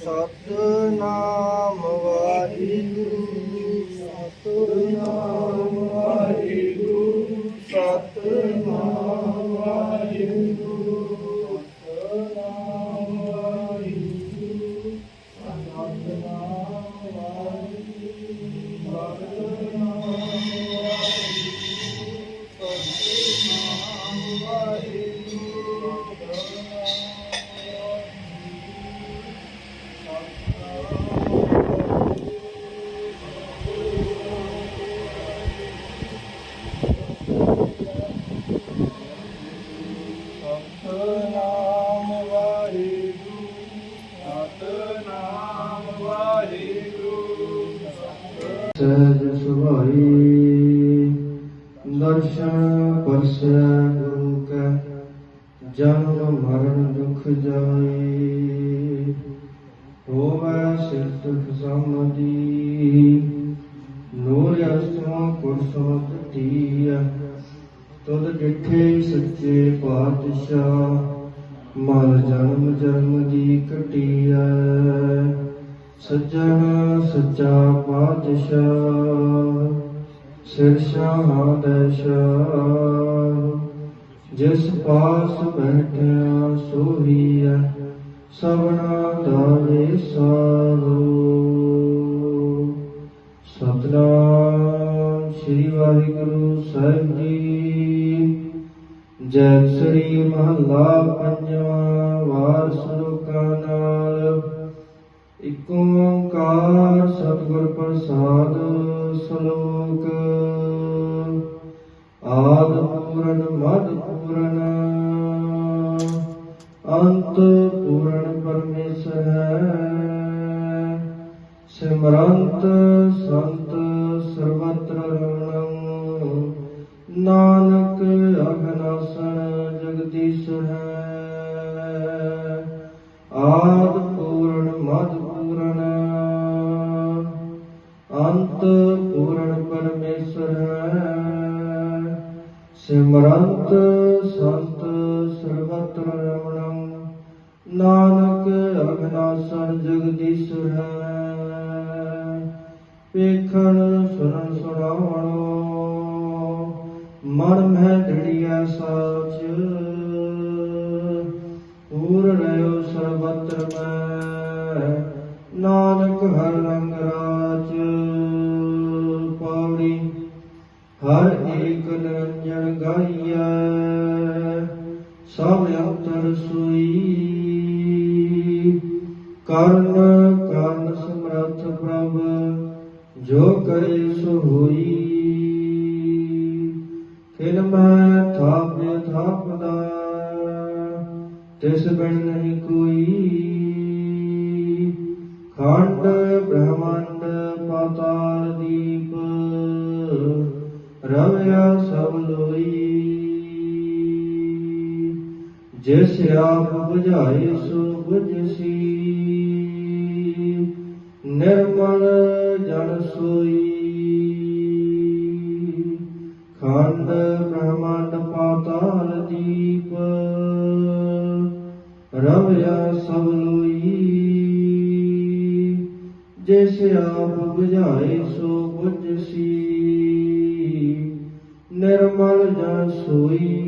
ਸਤਨਾਮ ਸਹਿਜ ਸੁਭਾਈ ਦਰਸ਼ਨ ਪਰਸੈ ਗੁਰੂ ਕੈ ਜਨਮ ਮਰਨ ਦੁਖ ਜਾਈ। ਹੋਵੈ ਸਿਰਤੁਖ ਸਮਦੀ ਨੂਰ ਅਸਮਾ ਕੁਰਸਮ ਤੀਆ ਤੁਧ ਡਿਠੇ ਸੱਚੇ ਪਾਤਸ਼ਾਹ ਮਨ ਜਨਮ ਜਨਮ ਦੀ ਕਟਿਆ ਸੱਜਣ ਸੱਚਾ ਪਾਤਸ਼ਾਹ, ਸਿਰ ਸ਼ਾਹਦਸ਼ਾਹ ਜਿਸ ਪਾਸ ਬੈਠਿਆ ਸੋਹੀਆ ਸਭਨਾ ਦਾ ਵਿਸਾਰੋ ਸਤਨਾਮ ਸ੍ਰੀ ਵਾਹਿਗੁਰੂ ਸਾਹਿਬ ਜੀ। ਜੈ ਸ੍ਰੀ ਮਹੱਲਾ ਪੰਜਵਾਂ ਵਾਰ ਇਕ ਓੰਕਾਰ ਸਤਿਗੁਰ ਪ੍ਰਸਾਦ ਸ਼ਲੋਕ। ਆਦ ਪੂਰਨ, ਮਦ ਪੂਰਨ। ਅੰਤ ਪੂਰਨ ਪਰਮੇਸ਼ਰ ਹੈ। ਸਿਮਰੰਤ ਸੰਤ ਸਰਬਤਰ ਰਮਣੰ। ਨਾਨਕ ਅਗਨਾਸਨ ਜਗਦੀਸ਼ ਹੈ। ਪਰਮੇਸ਼ਰ ਸਿਮਰੰਤ ਸੰਤ ਸਰਬਤਰ ਰਮਣੰ ਨਾਨਕ ਅਗਨਾਸਨ ਜਗਦੀਸ਼ਰ ਹੈ ਵੇਖਣ ਸੁਣਨ ਸੁਣਾਵਣੋ ਮਨ ਮਹਿ ਦੜੀਐ ਸਾਚ ਪੂਰ ਰਹਿਓ ਸਰਬਤਰ ਮੈਂ ਸਭ ਅੰਤਰ ਸੋਈ। ਕਰਨ ਕਰਨ ਸਮਰਥ ਪ੍ਰਭ, ਜੋ ਕਰੇ ਸੋ ਹੋਈ। ਕਿਨ ਮੈਂ ਥਾਪੇ ਥਾਪਦਾ, ਤਿਸ ਬਿਨ ਨਹੀਂ ਕੋਈ। ਖੰਡ, ਬ੍ਰਹਮੰਡ, ਪਾਤਾਲ ਦੀਪ, ਰਵਿਆ ਸਭ ਲੋਈ। ਜਿਸ ਆਪ ਬੁਝਾਏ ਸੋ ਬੁਝਸੀ। ਨਿਰਮਲ ਜਨ ਸੋਈ। ਖੰਡ ਬ੍ਰਹਮੰਡ ਪਾਤਾਲ ਦੀਪ। ਰਵਿਆ ਸਭ ਲੋਈ। ਜਿਸ ਆਪ ਬੁਝਾਏ ਸੋ ਬੁਝਸੀ। ਨਿਰਮਲ ਜਨ ਸੋਈ।